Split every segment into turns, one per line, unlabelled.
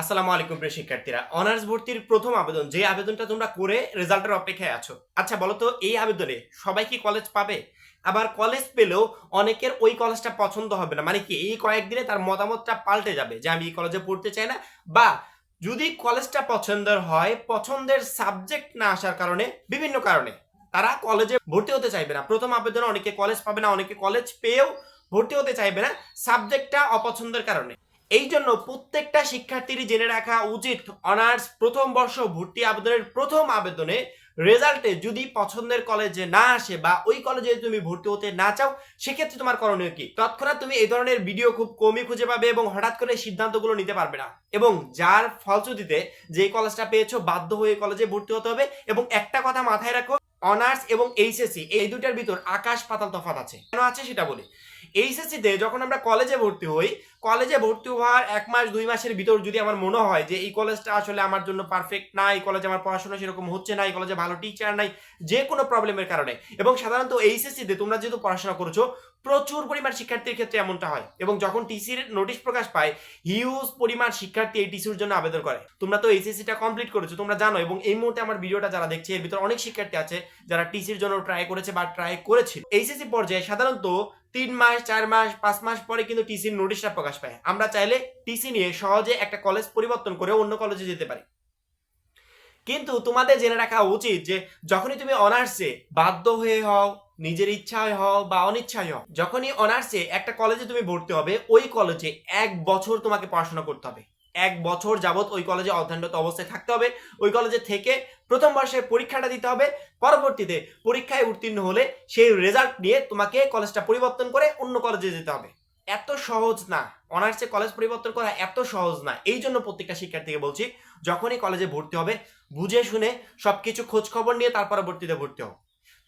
আসসালামু আলাইকুম প্রিয় শিক্ষার্থীরা। অনার্স ভর্তির প্রথম আবেদন, যে আবেদনটা তোমরা করে রেজাল্টের অপেক্ষায় আছো। আচ্ছা বলো তো, এই আবেদনে সবাই কি কলেজ পাবে? আবার কলেজ পেলেও অনেকের ওই কলেজটা পছন্দ হবে না। মানে কি, এই কয়েকদিনে তার মতামতটা পাল্টে যাবে যে আমি এই কলেজে পড়তে চাই না? বা যদি কলেজটা পছন্দের হয়, পছন্দের সাবজেক্ট না আসার কারণে বিভিন্ন কারণে তারা কলেজে ভর্তি হতে চাইবে না। প্রথম আবেদনে অনেকে কলেজ পাবে না, অনেকে কলেজ পেয়েও ভর্তি হতে চাইবে না। সাবজেক্টটা অপছন্দের কারণে। এই জন্য প্রত্যেকটা শিক্ষার্থীরই জেনে রাখা উচিত অনার্স প্রথম বর্ষ ভর্তি আবেদনের প্রথম আবেদনে রেজাল্টে যদি পছন্দের কলেজে না আসে বা ওই কলেজে তুমি ভর্তি হতে না চাও, সেক্ষেত্রে তোমার করণীয় কি? তৎক্ষণাৎ তুমি এই ধরনের ভিডিও খুব কমই খুঁজে পাবে এবং হঠাৎ করে সিদ্ধান্তগুলো নিতে পারবে না। এবং যার ফলশ্রুতিতে যে কলেজটা পেয়েছ, বাধ্য হয়ে কলেজে ভর্তি হতে হবে এবং একটা কথা মাথায় রাখো, অনার্স এবং এইচএসসি, এই দুটার ভিতর আকাশ পাতাল তফাৎ আছে। কেন আছে সেটা বলি। এইচএসসিতে যখন আমরা কলেজে ভর্তি হই কলেজে ভর্তি হওয়ার এক মাস, দুই মাসের ভিতর যদি আমার মনে হয় যে এই কলেজটা আসলে আমার জন্য পারফেক্ট না, এই কলেজে আমার পড়াশোনা সেরকম হচ্ছে না, এই কলেজে ভালো টিচার নাই, যে কোনো প্রবলেমের কারণে। এবং সাধারণত এইচএসসিতে তোমরা যেহেতু পড়াশোনা করেছ, প্রচুর পরিমাণ শিক্ষার্থীর ক্ষেত্রে এমনটা হয়। এবং যখন টিসির নোটিশ প্রকাশ পায় হিউজ পরিমাণ শিক্ষার্থী এই টিসির জন্য আবেদন করে। তোমরা তো এইচএসসিটা কমপ্লিট করেছ, তোমরা জানো, এবং এই মুহূর্তে আমার ভিডিওটা যারা দেখছে, এর ভিতর অনেক শিক্ষার্থী আছে, যারা টিসির জন্য ট্রাই করেছে বা ট্রাই করেছিল। এইচএসসি পর্যায়ে সাধারণত তিন মাস, চার মাস, পাঁচ মাস পরে কিন্তু টিসির নোটিশটা প্রকাশ পায়। আমরা চাইলে টিসি নিয়ে সহজে একটা কলেজ পরিবর্তন করে অন্য কলেজে যেতে পারি। কিন্তু তোমাদের জেনে রাখা উচিত যে, যখনই তুমি অনার্সে বাধ্য হয়ে হও, নিজের ইচ্ছায় হও বা অনিচ্ছায় হও, যখনই অনার্সে একটা কলেজে তুমি ভর্তি হবে, ওই কলেজে এক বছর তোমাকে পড়াশোনা করতে হবে। এক বছর যাবত ওই কলেজে অধ্যয়নরত অবস্থায় থাকতে হবে। ওই কলেজে থেকে প্রথম বর্ষে পরীক্ষাটা দিতে হবে। পরবর্তীতে পরীক্ষায় উত্তীর্ণ হলে সেই রেজাল্ট নিয়ে তোমাকে কলেজটা পরিবর্তন করে অন্য কলেজে যেতে হবে। এত সহজ না। অনার্সে কলেজ পরিবর্তন করা এত সহজ না। এই জন্য প্রত্যেকটা শিক্ষার্থীকে বলছি, যখনই কলেজে ভর্তি হবে, বুঝে শুনে সবকিছু খোঁজ খবর নিয়ে তার পরবর্তীতে ভর্তি হও।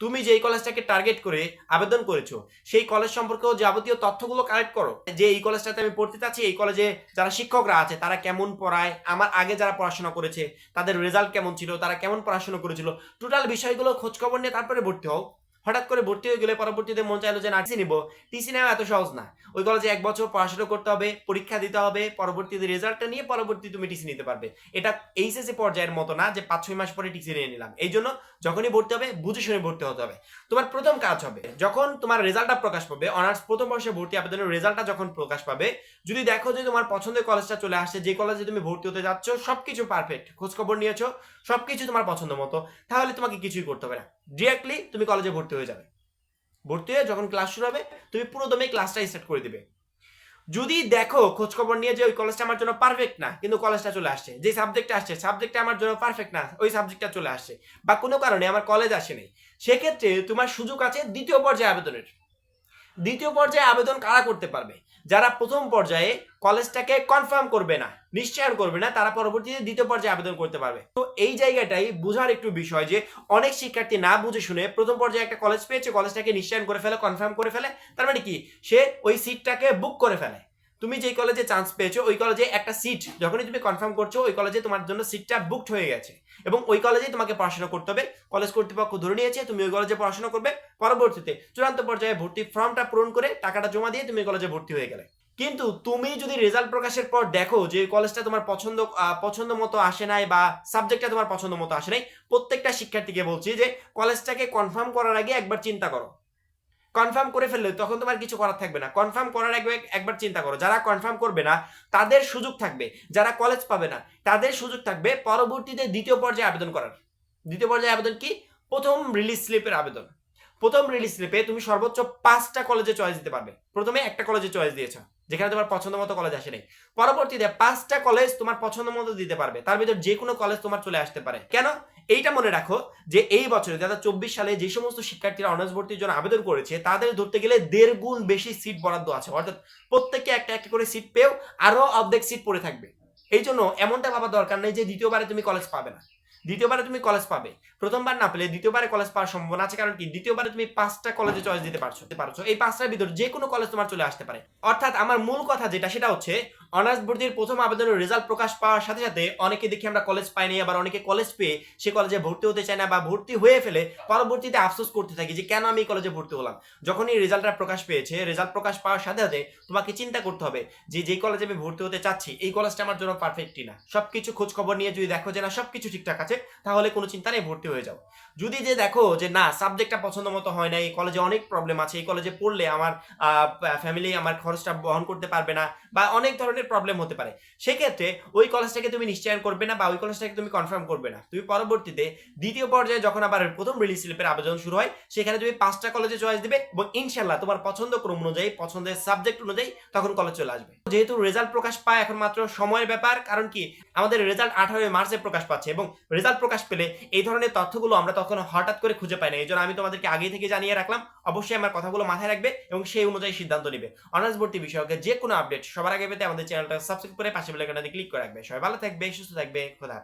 তুমি যেই কলেজটাকে টার্গেট করে আবেদন করেছ, সেই কলেজ সম্পর্কেও যাবতীয় তথ্যগুলো কালেক্ট করো। যে এই কলেজটাতে আমি পড়তে চাচ্ছি, এই কলেজে যারা শিক্ষকরা আছে, তারা কেমন পড়ায়, আমার আগে যারা পড়াশোনা করেছে, তাদের রেজাল্ট কেমন ছিল, তারা কেমন পড়াশোনা করেছিল টোটাল বিষয়গুলো খোঁজখবর নিয়ে তারপরে ভর্তি হও। হঠাৎ করে ভর্তি হয়ে গেলে পরবর্তীতে মন চাইলো যে না, টিসি নিবো। টিসি নেওয়া এত সহজ না। ওই কলেজে এক বছর পড়াশোনা করতে হবে, পরীক্ষা দিতে হবে, পরবর্তীতে রেজাল্টটা নিয়ে পরবর্তী তুমি টিসি নিতে পারবে। এটা এইচএসসি পর্যায়ের মতো না যে পাঁচ, ছয় মাস পরে টিসি নিয়ে নিলাম। এই জন্য যখনই ভর্তি হবে, বুঝে শুনে ভর্তি হতে হবে। তোমার প্রথম কাজ হবে, যখন তোমার রেজাল্টটা প্রকাশ পাবে, অনার্স প্রথম বর্ষে ভর্তি আবেদনের রেজাল্টটা যখন প্রকাশ পাবে, যদি দেখো যে তোমার পছন্দের কলেজটা চলে আসছে, যে কলেজে তুমি ভর্তি হতে যাচ্ছ, সবকিছু পারফেক্ট খোঁজ খবর নিয়েছো, সবকিছু তোমার পছন্দ মতো, তাহলে তোমাকে কিছুই করতে হবে না। ডিরেক্টলি তুমি কলেজে ভর্তি হয়ে যাবে। ভর্তি হয়ে যখন ক্লাস শুরু হবে, তুমি পুরো দমে ক্লাসটা স্টার্ট করে দিবে। যদি দেখো খোঁজ খবর নিয়ে যে ওই কলেজটা আমার জন্য পারফেক্ট না, কিন্তু কলেজটা চলে আসছে, যে সাবজেক্টটা আসছে সাবজেক্টটা আমার জন্য পারফেক্ট না, ওই সাবজেক্টটা চলে আসছে, বা কোনো কারণে আমার কলেজ আসেনি সেক্ষেত্রে তোমার সুযোগ আছে দ্বিতীয় পর্যায়ে আবেদনের। দ্বিতীয় পর্যায়ে আবেদন কারা করতে পারবে? যারা প্রথম পর্যায়ে কলেজটাকে কনফার্ম করবে না, নিশ্চয়ন করবে না, তারা পরবর্তীতে দ্বিতীয় পর্যায়ে আবেদন করতে পারবে। তো এই জায়গাটাই বোঝার একটু বিষয় যে, অনেক শিক্ষার্থী না বুঝে শুনে প্রথম পর্যায়ে একটা কলেজ পেয়েছে, কলেজটাকে নিশ্চয়ন করে ফেলে কনফার্ম করে ফেলে, তার মানে কি? সে ওই সিটটাকে বুক করে ফেলে। তুমি যেই কলেজে চান্স পেয়েছ, ওই কলেজে একটা সিট যখনই তুমি কনফার্ম করছ, ওই কলেজে তোমার জন্য সিটটা বুকড হয়ে গেছে। এবং ওই কলেজেই তোমাকে পড়াশোনা করতে হবে। কলেজ কর্তৃপক্ষ ধরে নিয়েছে, তুমি ওই কলেজে পড়াশোনা করবে। পরবর্তীতে চূড়ান্ত পর্যায়ে ভর্তি ফর্মটা পূরণ করে টাকাটা জমা দিয়ে তুমি কলেজে ভর্তি হয়ে গেলে। কিন্তু তুমি যদি রেজাল্ট প্রকাশের পর দেখো যে কলেজটা তোমার পছন্দ পছন্দ মতো আসে নাই বা সাবজেক্টটা তোমার পছন্দ মতো আসে নাই, প্রত্যেকটা শিক্ষার্থীকে বলছি যে কলেজটাকে কনফার্ম করার আগে একবার চিন্তা করো। কনফার্ম করে ফেললে তখন তোমার কিছু করার থাকবে না। কনফার্ম করার আগে একবার চিন্তা করো। যারা কনফার্ম করবে না, তাদের সুযোগ থাকবে। যারা কলেজ পাবে না, তাদের সুযোগ থাকবে পরবর্তীতে দ্বিতীয় পর্যায়ে আবেদন করার। দ্বিতীয় পর্যায়ে আবেদন কি? প্রথম রিলিজ স্লিপের আবেদন। প্রথম রিলিজ স্লিপে তুমি সর্বোচ্চ পাঁচটা কলেজে চয়েস দিতে পারবে। প্রথমে একটা কলেজে চয়েস দিয়েছ, যেখানে তোমার পছন্দ মতো কলেজ আসে নাই। পরবর্তীতে পাঁচটা কলেজ তোমার পছন্দ মতো দিতে পারবে, তার ভিতর যে কোনো কলেজ তোমার চলে আসতে পারে। কেন? এইটা মনে রাখো যে এই বছরে দু হাজার চব্বিশ সালে যে সমস্ত শিক্ষার্থীরা অনার্স ভর্তির জন্য আবেদন করেছে, তাদের ধরতে গেলে দেড় গুণ বেশি সিট বরাদ্দ আছে। অর্থাৎ প্রত্যেককে একটা একটা করে সিট পেয়েও আরও অর্ধেক সিট পড়ে থাকবে। এই জন্য এমনটা ভাবা দরকার নেই যে দ্বিতীয়বারে তুমি কলেজ পাবে না। দ্বিতীয়বারে তুমি কলেজ পাবে। প্রথমবার না পেলে দ্বিতীয়বারে কলেজ পাওয়ার সম্ভাবনা আছে কারণ কি? দ্বিতীয়বারে তুমি পাঁচটা কলেজে চয়েস দিতে পারছ পারছ। এই পাঁচটার ভিতরে যে কোনো কলেজ তোমার চলে আসতে পারে। অর্থাৎ আমার মূল কথা যেটা, সেটা হচ্ছে অনার্স ভর্তির প্রথম আবেদনের রেজাল্ট প্রকাশ পাওয়ার সাথে সাথে অনেকে দেখি আমরা কলেজ পাইনি আবার অনেকে কলেজ পেয়ে সে কলেজে ভর্তি হতে চায় না বা ভর্তি হয়ে ফেলে পরবর্তীতে আফসোস করতে থাকি যে কেন আমি কলেজে ভর্তি হলাম। যখন এই রেজাল্টটা প্রকাশ পেয়েছে, রেজাল্ট প্রকাশ পাওয়ার সাথে সাথে তোমাকে চিন্তা করতে হবে যে যে কলেজে আমি ভর্তি হতে চাচ্ছি, এই কলেজটা আমার জন্য পারফেক্টই না সবকিছু খোঁজ খবর নিয়ে যদি দেখো যে না, সবকিছু ঠিকঠাক আছে, তাহলে কোনো চিন্তা নেই, ভর্তি হয়ে যাও। যদি যে দেখো যে না সাবজেক্টটা পছন্দ মতো হয় না, এই কলেজে অনেক প্রবলেম আছে, এই কলেজে পড়লে আমার ফ্যামিলি আমার খরচটা বহন করতে পারবে না, বা অনেক ধরনের প্রবলেম হতে পারে। সেক্ষেত্রে ওই কলেজটাকে তুমি নিশ্চয়ন করবে না বা ওই কলেজটাকে তুমি কনফার্ম করবে না। তুমি পরবর্তীতে দ্বিতীয় পর্যায়ে যখন আবার প্রথম রিলিজ স্লিপের আবেদন শুরু হয়, সেখানে তুমি পাঁচটা কলেজে চয়েস দিবে এবং ইনশাল্লাহ তোমার পছন্দ ক্রম অনুযায়ী, পছন্দের সাবজেক্ট অনুযায়ী তখন কলেজ চলে আসবে। যেহেতু রেজাল্ট প্রকাশ পায় এখন মাত্র সময়ের ব্যাপার, কারণ কি আমাদের রেজাল্ট আঠারোই মার্চে প্রকাশ পাচ্ছে এবং রেজাল্ট প্রকাশ পেলে এই ধরনের তথ্যগুলো আমরা তখন হঠাৎ করে খুঁজে পাই না। এই জন্য আমি তোমাদেরকে আগে থেকে জানিয়ে রাখলাম, অবশ্যই আমার কথাগুলো মাথায় রাখবে এবং সেই অনুযায়ী সিদ্ধান্ত নেবে। অনার্স ভর্তি বিষয়কে যে কোনো আপডেট সবার আগে পেতে আমাদের চ্যানেলটা সাবস্ক্রাইব করে পাশে বেলাকাটাতে ক্লিক করে রাখবে। সবাই ভালো থাকবে সুস্থ থাকবে খোদা